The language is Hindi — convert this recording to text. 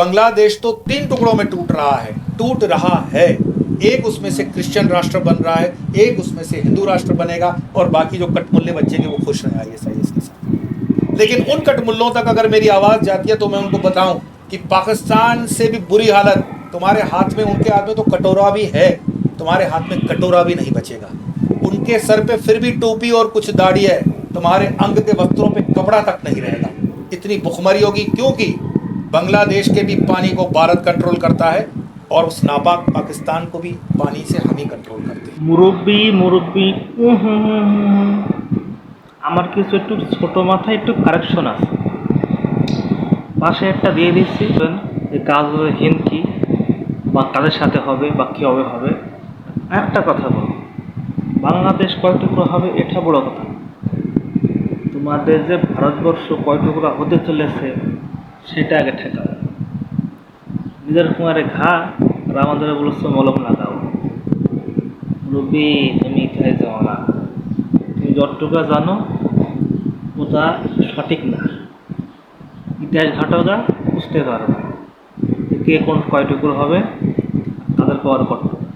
बांग्लादेश तो तीन टुकड़ों में टूट रहा है, टूट रहा है। एक उसमें से क्रिश्चियन राष्ट्र बन रहा है, एक उसमें से हिंदू राष्ट्र बनेगा और बाकी जो कटमुल्ले बचेंगे वो खुश रहे आई एस के साथ। लेकिन उन कटमुल्लों तक अगर मेरी आवाज़ जाती है तो मैं उनको बताऊँ कि पाकिस्तान से भी बुरी हालत, तुम्हारे हाथ में उनके हाथ में तो कटोरा भी है, तुम्हारे हाथ में कटोरा भी नहीं बचेगा। उनके सर पे फिर भी टोपी और कुछ दाढ़ी है, तुम्हारे अंग के वस्त्रों पे कपड़ा तक नहीं रहेगा। इतनी भुखमरी होगी क्योंकि बांग्लादेश के भी पानी को भारत कंट्रोल करता है और उस नापाक पाकिस्तान को भी पानी से हम ही कंट्रोल करते हैं মুরব্বি মুরব্বি উম হুম হুম হুম হুম। আমার কিছু একটু ছোট মাথায় একটু কারেকশন আছে পাশে একটা দিয়ে দিচ্ছি যে কাজ হিন কি বা কাদের সাথে হবে বা কী হবে হবে একটা কথা বলো বাংলাদেশ কয় টুকরো হবে এটা বড় কথা না। তোমাদের যে ভারতবর্ষ কয় টুকরা হতে চলেছে সেটা আগে ঠেকাও। নিজের কুমারে ঘা আর আমাদের বলেছে, মলম লাগাও। রবি, তুমি ইতিহাস যাও না? তুমি যতটুকু জানো, ওটা সঠিক না। ইতিহাস ঘাটাও যা, বুঝতে পারো কে কোন কয় টুকরো হবে, তাদের পাওয়ার কর্তব্য